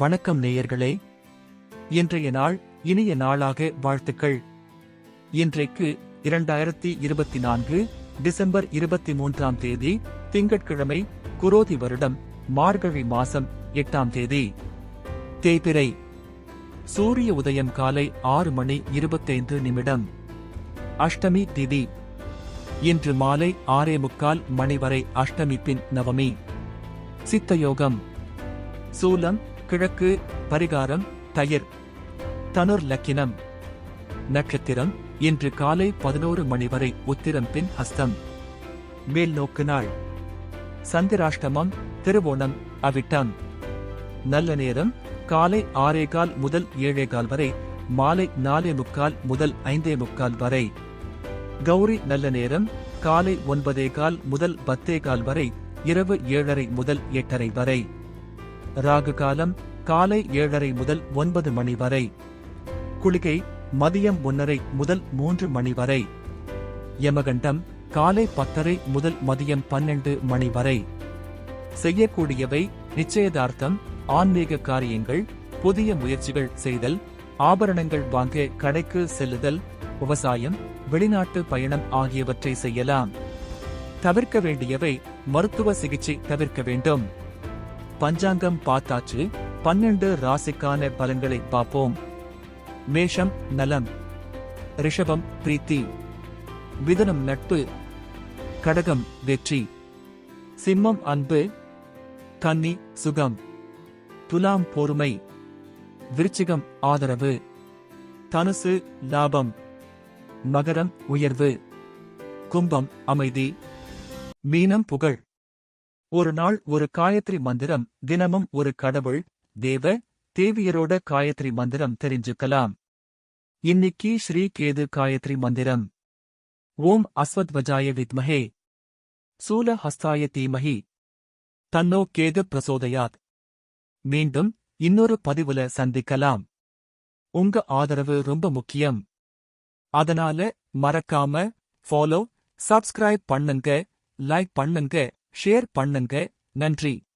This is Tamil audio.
வணக்கம் நேயர்களே. இன்றைய நாள் இனிய நாளாக வாழ்த்துக்கள். இன்றைக்கு இரண்டாயிரத்தி இருபத்தி நான்கு டிசம்பர் இருபத்தி மூன்றாம் தேதி திங்கட்கிழமை குரோதி வருடம் மார்கழி மாசம் எட்டாம் தேதி. தேய்பிறை சூரிய உதயம் காலை ஆறு மணி இருபத்தைந்து நிமிடம். அஷ்டமி திதி. இன்று மாலை ஆறே முக்கால் மணி வரை அஷ்டமி பின் நவமி. சித்தயோகம் சூலம் கிழக்கு பரிகாரம் தயிர். தனுர் லக்கினம். நட்சத்திரம் இன்று காலை பதினோரு மணி வரை உத்திரம் பின் ஹஸ்தம். மேல் நோக்கு நாள். சந்திராஷ்டமம் திருவோணம் அவிட்டம். நல்ல நேரம் காலை ஆறேகால் முதல் ஏழேகால் வரை மாலை நாலே முக்கால் முதல் ஐந்தே முக்கால் வரை. கௌரி நல்ல நேரம் காலை ஒன்பதே கால் முதல் பத்தே கால் வரை இரவு ஏழரை முதல் எட்டரை வரை. ராகு காலம் காலை ஏழரை முதல் ஒன்பது மணி வரை. குளிகை மதியம் ஒன்னரை முதல் மூன்று மணி வரை. யமகண்டம் காலை பத்தரை முதல் மதியம் பன்னெண்டு மணி வரை. செய்யக்கூடியவை நிச்சயதார்த்தம் ஆன்மீக காரியங்கள் புதிய முயற்சிகள் செய்தல் ஆபரணங்கள் வாங்க கடைக்கு செல்லுதல் விவசாயம் வெளிநாட்டு பயணம் ஆகியவற்றை செய்யலாம். தவிர்க்க வேண்டியவை மருத்துவ சிகிச்சை தவிர்க்க வேண்டும். பஞ்சாங்கம் பார்த்தாச்சு பன்னெண்டு ராசிக்கான பலன்களை பார்ப்போம். மேஷம் நலம். ரிஷபம் பிரீத்தி. மிதனம் நட்பு. கடகம் வெற்றி. சிம்மம் அன்பு. கன்னி சுகம். துலாம் பொறுமை. விருச்சிகம் ஆதரவு. தனுசு லாபம். மகரம் உயர்வு. கும்பம் அமைதி. மீனம் புகழ். ஒரு நாள் ஒரு காயத்ரி மந்திரம் தினமும் ஒரு கடவுள் தேவ தேவியரோட காயத்ரி மந்திரம் தெரிஞ்சுக்கலாம். இன்னிக்கு ஸ்ரீ கேது காயத்ரி மந்திரம். ஓம் அஸ்வத்வஜாய வித்மஹே. சூல ஹஸ்தாய தீமஹி. தன்னோ கேது பிரசோதயாத். மீண்டும் இன்னொரு பதிவுல சந்திக்கலாம். உங்க ஆதரவு ரொம்ப முக்கியம். அதனால மறக்காம ஃபாலோ சப்ஸ்கிரைப் பண்ணுங்க லைக் பண்ணுங்க. ஷேர் பண்ணுங்க. நன்றி.